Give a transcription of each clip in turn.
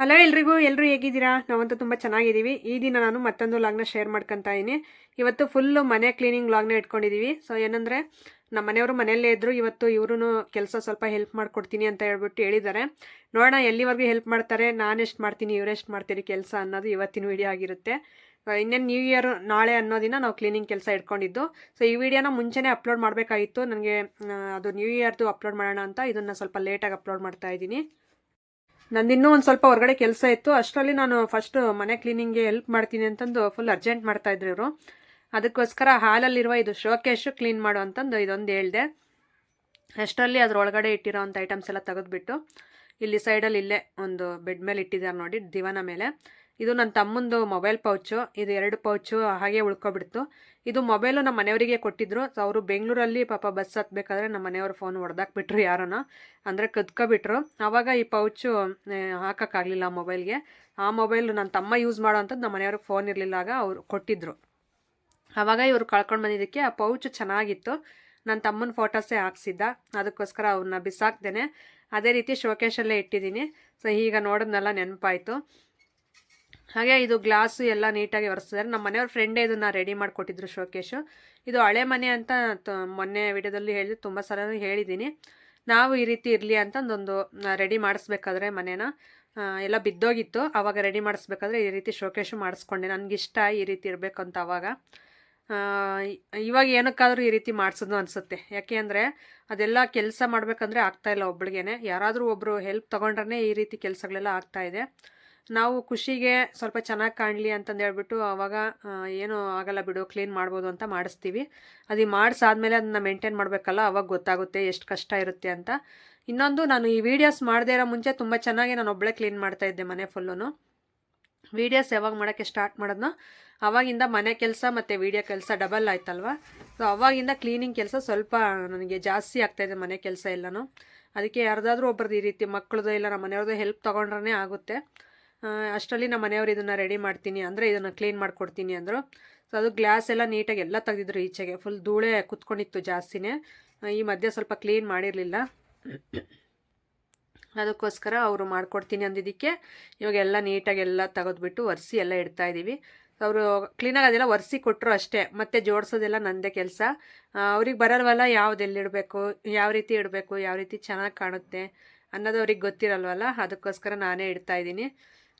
Hello ಎಲ್ರಿಗೂ ಎಲ್ಲರೂ ಹೇಗಿದ್ದೀರಾ? ನಾವಂತೂ ತುಂಬ ಚೆನ್ನಾಗಿದ್ದೀವಿ. ಈ ದಿನ ನಾನು ಮತ್ತೊಂದು ಲಾಗ್ನ ಶೇರ್ ಮಾಡ್ಕೊತಾ ಇದ್ದೀನಿ. ಇವತ್ತು ಫುಲ್ಲು ಮನೆ ಕ್ಲೀನಿಂಗ್ ಲಾಗ್ನ ಇಟ್ಕೊಂಡಿದ್ದೀವಿ ಸೊ ಏನಂದರೆ ನಮ್ಮ ಮನೆಯವರು ಮನೆಯಲ್ಲೇ ಇದ್ದರು ಇವತ್ತು ಇವ್ರೂ ಕೆಲಸ ಸ್ವಲ್ಪ ಹೆಲ್ಪ್ ಮಾಡಿಕೊಡ್ತೀನಿ ಅಂತ ಹೇಳ್ಬಿಟ್ಟು ಹೇಳಿದ್ದಾರೆ. ನೋಡೋಣ, ಎಲ್ಲಿವರೆಗೂ ಹೆಲ್ಪ್ ಮಾಡ್ತಾರೆ? ನಾನು ಎಷ್ಟು ಮಾಡ್ತೀನಿ ಇವರೆಷ್ಟು ಮಾಡ್ತೀರಿ ಕೆಲಸ ಅನ್ನೋದು ಇವತ್ತಿನ ವಿಡಿಯೋ ಆಗಿರುತ್ತೆ. ಇನ್ನೇನು ನ್ಯೂ ಇಯರ್ ನಾಳೆ ಅನ್ನೋ ದಿನ ನಾವು ಕ್ಲೀನಿಂಗ್ ಕೆಲಸ ಇಟ್ಕೊಂಡಿದ್ದು. ಸೊ ಈ ವಿಡಿಯೋನ ಮುಂಚೆನೇ ಅಪ್ಲೋಡ್ ಮಾಡಬೇಕಾಗಿತ್ತು. ನನಗೆ ಅದು ನ್ಯೂ ಇಯರ್ದು ಅಪ್ಲೋಡ್ ಮಾಡೋಣ ಅಂತ ಇದನ್ನು ಸ್ವಲ್ಪ ಲೇಟಾಗಿ ಅಪ್ಲೋಡ್ ಮಾಡ್ತಾ ಇದ್ದೀನಿ. ನಂದಿನ್ನೂ ಒಂದು ಸ್ವಲ್ಪ ಹೊರಗಡೆ ಕೆಲಸ ಇತ್ತು. ಅಷ್ಟರಲ್ಲಿ ನಾನು ಫಸ್ಟ್ ಮನೆ ಕ್ಲೀನಿಂಗ್ಗೆ ಹೆಲ್ಪ್ ಮಾಡ್ತೀನಿ ಅಂತಂದು ಫುಲ್ ಅರ್ಜೆಂಟ್ ಮಾಡ್ತಾ ಇದ್ರು ಇವರು. ಅದಕ್ಕೋಸ್ಕರ ಹಾಲಲ್ಲಿರುವ ಇದು ಶೋಕೇಶು ಕ್ಲೀನ್ ಮಾಡು ಅಂತಂದು ಇದೊಂದು ಹೇಳಿದೆ. ಅಷ್ಟರಲ್ಲಿ ಅದ್ರೊಳಗಡೆ ಇಟ್ಟಿರೋ ಅಂಥ ಐಟಮ್ಸ್ ಎಲ್ಲ ತೆಗೆದ್ಬಿಟ್ಟು, ಇಲ್ಲಿ ಸೈಡಲ್ಲಿ ಇಲ್ಲೇ ಒಂದು ಬೆಡ್ ಮೇಲೆ ಇಟ್ಟಿದ್ದಾರೆ ನೋಡಿ, ದಿವಾನ ಮೇಲೆ. ಇದು ನನ್ನ ತಮ್ಮಂದು ಮೊಬೈಲ್ ಪೌಚು, ಇದು ಎರಡು ಪೌಚು ಹಾಗೆ ಉಳ್ಕೊಬಿಡ್ತು. ಇದು ಮೊಬೈಲು ನಮ್ಮ ಮನೆಯವರಿಗೆ ಕೊಟ್ಟಿದ್ರು. ಅವರು ಬೆಂಗಳೂರಲ್ಲಿ ಪಾಪ ಬಸ್ ಹತ್ತಬೇಕಾದ್ರೆ ನಮ್ಮ ಮನೆಯವರು ಫೋನ್ ಹೊಡೆದಾಕ್ಬಿಟ್ರು ಯಾರನ್ನ ಅಂದರೆ ಕದ್ಕೊಬಿಟ್ರು. ಆವಾಗ ಈ ಪೌಚು ಹಾಕೋಕ್ಕಾಗಲಿಲ್ಲ ಮೊಬೈಲ್ಗೆ. ಆ ಮೊಬೈಲ್ ನನ್ನ ತಮ್ಮ ಯೂಸ್ ಮಾಡೋ ಅಂಥದ್ದು ನಮ್ಮ ಮನೆಯವ್ರಿಗೆ ಫೋನ್ ಇರಲಿಲ್ಲ ಆಗ ಅವರು ಕೊಟ್ಟಿದ್ರು. ಆವಾಗ ಇವರು ಕಳ್ಕೊಂಡು ಬಂದಿದ್ದಕ್ಕೆ ಆ ಪೌಚು ಚೆನ್ನಾಗಿತ್ತು. ನನ್ನ ತಮ್ಮನ ಫೋಟೋಸೇ ಹಾಕ್ಸಿದ್ದ. ಅದಕ್ಕೋಸ್ಕರ ಅವ್ರನ್ನ ಬಿಸಾಕ್ದೇನೆ. ಅದೇ ರೀತಿ ಶೋಕೇಶಲ್ಲೇ ಇಟ್ಟಿದ್ದೀನಿ. ಸೊ ಈಗ ನೋಡಿದ್ನೆಲ್ಲ ನೆನಪಾಯಿತು. ಹಾಗೆ ಇದು ಗ್ಲಾಸು ಎಲ್ಲ ನೀಟಾಗಿ ಒರೆಸಿದ್ದಾರೆ ನಮ್ಮ ಮನೆಯವ್ರ ಫ್ರೆಂಡೇ ಇದನ್ನು ರೆಡಿ ಮಾಡಿಕೊಟ್ಟಿದ್ರು ಶೋಕೇಶು ಇದು ಹಳೆ ಮನೆ ಅಂತ ಮೊನ್ನೆ ವಿಡಿಯೋದಲ್ಲಿ ಹೇಳಿದ್ರು ತುಂಬ ಸಲ ಹೇಳಿದ್ದೀನಿ ನಾವು ಈ ರೀತಿ ಇರಲಿ ಅಂತ ಒಂದು ರೆಡಿ ಮಾಡಿಸ್ಬೇಕಾದ್ರೆ ಮನೇನ. ಎಲ್ಲ ಬಿದ್ದೋಗಿತ್ತು. ಆವಾಗ ರೆಡಿ ಮಾಡಿಸ್ಬೇಕಾದ್ರೆ ಈ ರೀತಿ ಶೋಕೇಶು ಮಾಡಿಸ್ಕೊಂಡೆ. ನನಗಿಷ್ಟ ಈ ರೀತಿ ಇರಬೇಕು ಅಂತ ಆವಾಗ ಇವಾಗ ಏನಕ್ಕಾದರೂ ಈ ರೀತಿ ಮಾಡಿಸೋದು ಅನಿಸುತ್ತೆ. ಯಾಕೆ ಅಂದರೆ ಅದೆಲ್ಲ ಕೆಲಸ ಮಾಡಬೇಕಂದ್ರೆ ಆಗ್ತಾಯಿಲ್ಲ ಒಬ್ಳಿಗೆ ಯಾರಾದರೂ ಒಬ್ಬರು ಹೆಲ್ಪ್ ತೊಗೊಂಡ್ರೆ ಈ ರೀತಿ ಕೆಲಸಗಳೆಲ್ಲ ಆಗ್ತಾಯಿದೆ ನಾವು ಖುಷಿಗೆ ಸ್ವಲ್ಪ ಚೆನ್ನಾಗಿ ಕಾಣಲಿ ಅಂತಂದು ಹೇಳ್ಬಿಟ್ಟು ಅವಾಗ ಏನು ಆಗಲ್ಲ ಬಿಡು ಕ್ಲೀನ್ ಮಾಡ್ಬೋದು ಅಂತ ಮಾಡಿಸ್ತೀವಿ. ಅದು ಮಾಡಿಸಾದ್ಮೇಲೆ ಅದನ್ನ ಮೇಂಟೈನ್ ಮಾಡಬೇಕಲ್ಲ, ಅವಾಗ ಗೊತ್ತಾಗುತ್ತೆ ಎಷ್ಟು ಕಷ್ಟ ಇರುತ್ತೆ ಅಂತ. ಇನ್ನೊಂದು, ನಾನು ಈ ವೀಡಿಯೋಸ್ ಮಾಡದೇ ಇರೋ ಮುಂಚೆ ತುಂಬ ಚೆನ್ನಾಗಿ ನಾನು ಒಬ್ಬಳೇ ಕ್ಲೀನ್ ಮಾಡ್ತಾ ಇದ್ದೆ ಮನೆ ಫುಲ್ಲು ವೀಡಿಯೋಸ್ ಯಾವಾಗ ಮಾಡೋಕ್ಕೆ ಸ್ಟಾರ್ಟ್ ಮಾಡೋದನ್ನ ಅವಾಗಿಂದ ಮನೆ ಕೆಲಸ ಮತ್ತು ವೀಡಿಯೋ ಕೆಲಸ ಡಬಲ್ ಆಯ್ತಲ್ವ? ಸೊ ಅವಾಗಿಂದ ಕ್ಲೀನಿಂಗ್ ಕೆಲಸ ಸ್ವಲ್ಪ ನನಗೆ ಜಾಸ್ತಿ ಆಗ್ತಾಯಿದೆ ಮನೆ ಕೆಲಸ ಎಲ್ಲನೂ. ಅದಕ್ಕೆ ಯಾರ್ದಾದ್ರೂ ಒಬ್ರದ್ದು ಈ ರೀತಿ ಮಕ್ಕಳದ್ದು ಇಲ್ಲ ನಮ್ಮ ಮನೆಯವ್ರದ್ದು ಹೆಲ್ಪ್ ತೊಗೊಂಡ್ರೇ ಆಗುತ್ತೆ. ಅಷ್ಟರಲ್ಲಿ ನಮ್ಮ ಮನೆಯವರು ಇದನ್ನು ರೆಡಿ ಮಾಡ್ತೀನಿ ಅಂದರೆ ಇದನ್ನು ಕ್ಲೀನ್ ಮಾಡಿಕೊಡ್ತೀನಿ ಅಂದರು. ಸೊ ಅದು ಗ್ಲಾಸ್ ಎಲ್ಲ ನೀಟಾಗಿ ಎಲ್ಲ ತೆಗೆದಿದ್ರು ಈಚೆಗೆ. ಫುಲ್ ಧೂಳೆ ಕುತ್ಕೊಂಡಿತ್ತು ಜಾಸ್ತಿನೇ. ಈ ಮಧ್ಯೆ ಸ್ವಲ್ಪ ಕ್ಲೀನ್ ಮಾಡಿರಲಿಲ್ಲ. ಅದಕ್ಕೋಸ್ಕರ ಅವರು ಮಾಡಿಕೊಡ್ತೀನಿ ಅಂದಿದ್ದಕ್ಕೆ ಇವಾಗ ಎಲ್ಲ ನೀಟಾಗಿ ಎಲ್ಲ ತೆಗೆದ್ಬಿಟ್ಟು ಒರೆಸಿ ಎಲ್ಲ ಇಡ್ತಾ ಇದ್ದೀವಿ ಅವರು ಕ್ಲೀನಾಗಿ ಅದೆಲ್ಲ ಒರೆಸಿ ಕೊಟ್ಟರು ಅಷ್ಟೇ. ಮತ್ತೆ ಜೋಡಿಸೋದೆಲ್ಲ ನನ್ನದೇ ಕೆಲಸ. ಅವ್ರಿಗೆ ಬರಲ್ವಲ್ಲ ಎಲ್ಲಿಡಬೇಕು ಯಾವ ರೀತಿ ಇಡಬೇಕು, ಯಾವ ರೀತಿ ಚೆನ್ನಾಗಿ ಕಾಣುತ್ತೆ ಅನ್ನೋದು ಅವ್ರಿಗೆ ಗೊತ್ತಿರಲ್ವಲ್ಲ, ಅದಕ್ಕೋಸ್ಕರ ನಾನೇ ಇಡ್ತಾ ಇದ್ದೀನಿ.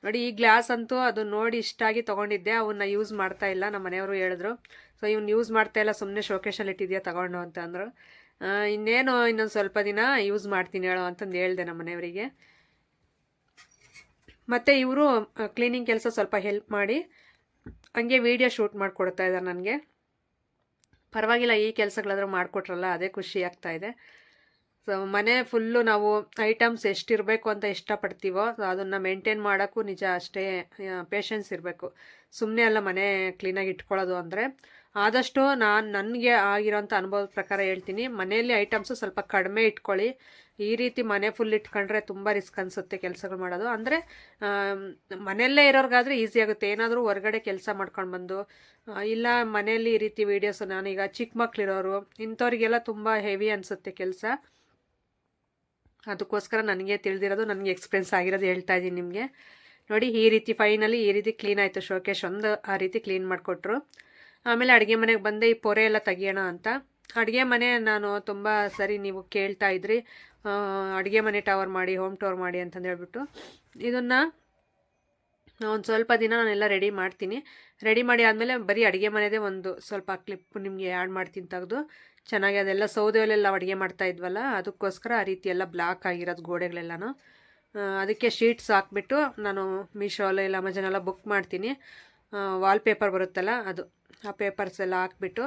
ನೋಡಿ, ಈ ಗ್ಲಾಸ್ ಅಂತೂ ಅದು ನೋಡಿ ಇಷ್ಟಾಗಿ ತೊಗೊಂಡಿದ್ದೆ. ಅವನ್ನ ಯೂಸ್ ಮಾಡ್ತಾ ಇಲ್ಲ, ನಮ್ಮ ಮನೆಯವರು ಹೇಳಿದ್ರು. ಸೊ ಇವ್ನು ಯೂಸ್ ಮಾಡ್ತಾ ಇಲ್ಲ ಸುಮ್ಮನೆ ಶೋಕೇಶಲ್ಲಿ ಇಟ್ಟಿದ್ಯಾ ತಗೊಂಡು ಅಂತ ಅಂದರು. ಇನ್ನೇನು, ಇನ್ನೊಂದು ಸ್ವಲ್ಪ ದಿನ ಯೂಸ್ ಮಾಡ್ತೀನಿ ಹೇಳೋ ಅಂತಂದು ಹೇಳಿದೆ ನಮ್ಮ ಮನೆಯವರಿಗೆ. ಮತ್ತು ಇವರು ಕ್ಲೀನಿಂಗ್ ಕೆಲಸ ಸ್ವಲ್ಪ ಹೆಲ್ಪ್ ಮಾಡಿ ಹಂಗೆ ವಿಡಿಯೋ ಶೂಟ್ ಮಾಡಿಕೊಡ್ತಾ ಇದ್ದಾರೆ ನನಗೆ. ಪರವಾಗಿಲ್ಲ, ಈ ಕೆಲಸಗಳಾದರೂ ಮಾಡಿಕೊಟ್ರಲ್ಲ, ಅದೇ ಖುಷಿ ಆಗ್ತಾಯಿದೆ ಸೊ ಮನೆ ಫುಲ್ಲು ನಾವು ಐಟಮ್ಸ್ ಎಷ್ಟಿರಬೇಕು ಅಂತ ಇಷ್ಟಪಡ್ತೀವೋ ಅದನ್ನು ಮೇಂಟೈನ್ ಮಾಡೋಕ್ಕೂ ನಿಜ ಅಷ್ಟೇ ಪೇಷನ್ಸ್ ಇರಬೇಕು. ಸುಮ್ಮನೆ ಅಲ್ಲ ಮನೆ ಕ್ಲೀನಾಗಿ ಇಟ್ಕೊಳ್ಳೋದು ಅಂದರೆ. ಆದಷ್ಟು ನಾನು, ನನಗೆ ಆಗಿರೋಂಥ ಅನುಭವದ ಪ್ರಕಾರ ಹೇಳ್ತೀನಿ. ಮನೆಯಲ್ಲಿ ಐಟಮ್ಸು ಸ್ವಲ್ಪ ಕಡಿಮೆ ಇಟ್ಕೊಳ್ಳಿ. ಈ ರೀತಿ ಮನೆ ಫುಲ್ ಇಟ್ಕೊಂಡ್ರೆ ತುಂಬ ರಿಸ್ಕ್ ಅನಿಸುತ್ತೆ ಕೆಲಸಗಳು ಮಾಡೋದು. ಅಂದರೆ ಮನೆಯಲ್ಲೇ ಇರೋರ್ಗಾದರೆ ಈಸಿ ಆಗುತ್ತೆ. ಏನಾದರೂ ಹೊರಗಡೆ ಕೆಲಸ ಮಾಡ್ಕೊಂಡು ಬಂದು ಇಲ್ಲ ಮನೆಯಲ್ಲಿ ಈ ರೀತಿ ವೀಡಿಯೋಸ್ ನಾನೀಗ ಚಿಕ್ಕ ಮಕ್ಕಳಿರೋರು ಇಂಥವ್ರಿಗೆಲ್ಲ ತುಂಬ ಹೆವಿ ಅನಿಸುತ್ತೆ ಕೆಲಸ. ಅದಕ್ಕೋಸ್ಕರ ನನಗೆ ತಿಳಿದಿರೋದು, ನನಗೆ ಎಕ್ಸ್ಪೀರಿಯನ್ಸ್ ಆಗಿರೋದು ಹೇಳ್ತಾ ಇದ್ದೀನಿ ನಿಮಗೆ. ನೋಡಿ, ಈ ರೀತಿ ಫೈನಲಿ ಈ ರೀತಿ ಕ್ಲೀನ್ ಆಯಿತು ಶೋಕೇಶ್ ಒಂದು ಆ ರೀತಿ ಕ್ಲೀನ್ ಮಾಡಿಕೊಟ್ರು. ಆಮೇಲೆ ಅಡುಗೆ ಮನೆಗೆ ಬಂದೆ, ಈ ಪೊರೆ ಎಲ್ಲ ತೆಗಿಯೋಣ ಅಂತ. ಅಡುಗೆ ಮನೆ ನಾನು ತುಂಬ ಸರಿ ನೀವು ಕೇಳ್ತಾ ಇದ್ರಿ. ಅಡುಗೆ ಮನೆ ಟವರ್ ಮಾಡಿ ಹೋಮ್ ಟವರ್ ಮಾಡಿ ಅಂತಂದು ಹೇಳ್ಬಿಟ್ಟು. ಇದನ್ನು ಒಂದು ಸ್ವಲ್ಪ ದಿನ ನಾನೆಲ್ಲ ರೆಡಿ ಮಾಡ್ತೀನಿ. ರೆಡಿ ಮಾಡಿ ಆದಮೇಲೆ ಬರೀ ಅಡುಗೆ ಮನೆದೇ ಒಂದು ಸ್ವಲ್ಪ ಕ್ಲಿಪ್ ನಿಮಗೆ ಆ್ಯಡ್ ಮಾಡ್ತೀನಿ ತೆಗೆದು. ಚೆನ್ನಾಗಿ ಅದೆಲ್ಲ ಸೌದೆಯಲ್ಲೆಲ್ಲ ಅಡುಗೆ ಮಾಡ್ತಾ ಇದ್ವಲ್ಲ, ಅದಕ್ಕೋಸ್ಕರ ಆ ರೀತಿ ಎಲ್ಲ ಬ್ಲಾಕ್ ಆಗಿರೋದು ಗೋಡೆಗಳೆಲ್ಲನೂ. ಅದಕ್ಕೆ ಶೀಟ್ಸ್ ಹಾಕ್ಬಿಟ್ಟು ನಾನು ಮೀಶೋಲ್ಲ ಇಲ್ಲ ಅಮೆಜಾನೆಲ್ಲ ಬುಕ್ ಮಾಡ್ತೀನಿ. ವಾಲ್ಪೇಪರ್ ಬರುತ್ತಲ್ಲ ಅದು, ಆ ಪೇಪರ್ಸ್ ಎಲ್ಲ ಹಾಕ್ಬಿಟ್ಟು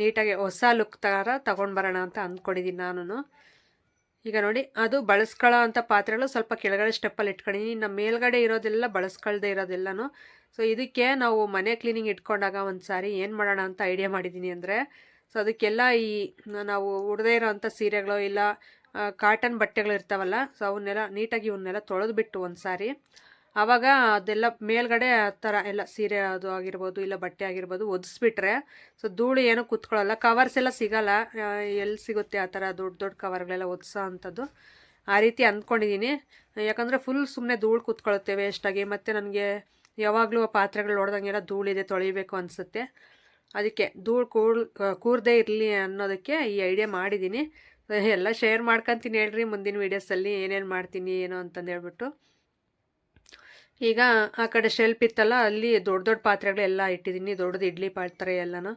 ನೀಟಾಗಿ ಹೊಸ ಲುಕ್ ಥರ ತಗೊಂಡು ಬರೋಣ ಅಂತ ಅಂದ್ಕೊಂಡಿದ್ದೀನಿ ನಾನು ಈಗ ನೋಡಿ, ಅದು ಬಳಸ್ಕೊಳ್ಳೋ ಅಂಥ ಪಾತ್ರೆಗಳು ಸ್ವಲ್ಪ ಕೆಳಗಡೆ ಸ್ಟೆಪ್ಪಲ್ಲಿ ಇಟ್ಕೊಂಡಿದ್ದೀನಿ ನಮ್ಮ ಮೇಲ್ಗಡೆ ಇರೋದೆಲ್ಲ ಬಳಸ್ಕೊಳ್ದೆ ಇರೋದೆಲ್ಲನೂ. ಸೊ ಇದಕ್ಕೆ ನಾವು ಮನೆ ಕ್ಲೀನಿಂಗ್ ಇಟ್ಕೊಂಡಾಗ ಒಂದು ಸಾರಿ ಏನು ಮಾಡೋಣ ಅಂತ ಐಡಿಯಾ ಮಾಡಿದ್ದೀನಿ ಅಂದರೆ ಸೊ ಅದಕ್ಕೆಲ್ಲ ಈ ನಾವು ಉಡದೇ ಇರೋವಂಥ ಸೀರೆಗಳು ಇಲ್ಲ ಕಾಟನ್ ಬಟ್ಟೆಗಳು ಇರ್ತಾವಲ್ಲ ಸೊ ಅವನ್ನೆಲ್ಲ ನೀಟಾಗಿ ಇವನ್ನೆಲ್ಲ ತೊಳೆದ್ಬಿಟ್ಟು ಒಂದು ಸಾರಿ ಆವಾಗ ಅದೆಲ್ಲ ಮೇಲ್ಗಡೆ ಆ ಥರ ಎಲ್ಲ ಸೀರೆ ಅದು ಆಗಿರ್ಬೋದು ಇಲ್ಲ ಬಟ್ಟೆ ಆಗಿರ್ಬೋದು ಒದಿಸ್ಬಿಟ್ರೆ, ಸೊ ಧೂಳು ಏನೂ ಕುತ್ಕೊಳ್ಳಲ್ಲ. ಕವರ್ಸ್ ಎಲ್ಲ ಸಿಗಲ್ಲ. ಎಲ್ಲಿ ಸಿಗುತ್ತೆ ಆ ಥರ ದೊಡ್ಡ ದೊಡ್ಡ ಕವರ್ಗಳೆಲ್ಲ ಒದಿಸೋ ಅಂಥದ್ದು. ಆ ರೀತಿ ಅಂದ್ಕೊಂಡಿದ್ದೀನಿ. ಯಾಕಂದರೆ ಫುಲ್ ಸುಮ್ಮನೆ ಧೂಳು ಕೂತ್ಕೊಳ್ಳುತ್ತೆ ವೇಸ್ಟಾಗಿ ಮತ್ತು ನನಗೆ ಯಾವಾಗಲೂ ಪಾತ್ರೆಗಳು ನೋಡ್ದಂಗೆಲ್ಲ ಧೂಳಿದೆ, ತೊಳಿಬೇಕು ಅನಿಸುತ್ತೆ. ಅದಕ್ಕೆ ಧೂಳು ಕೂಳ್ ಕೂರದೇ ಇರಲಿ ಅನ್ನೋದಕ್ಕೆ ಈ ಐಡಿಯಾ ಮಾಡಿದ್ದೀನಿ. ಎಲ್ಲ ಶೇರ್ ಮಾಡ್ಕೊತೀನಿ ಹೇಳ್ರಿ ಮುಂದಿನ ವೀಡಿಯೋಸಲ್ಲಿ ಏನೇನು ಮಾಡ್ತೀನಿ, ಏನು ಅಂತಂದು ಹೇಳ್ಬಿಟ್ಟು. ಈಗ ಆ ಕಡೆ ಶೆಲ್ಪ್ ಇತ್ತಲ್ಲ, ಅಲ್ಲಿ ದೊಡ್ಡ ದೊಡ್ಡ ಪಾತ್ರೆಗಳೆಲ್ಲ ಇಟ್ಟಿದ್ದೀನಿ ದೊಡ್ಡದು ಇಡ್ಲಿ ಪಾತ್ರೆ ಎಲ್ಲನೂ.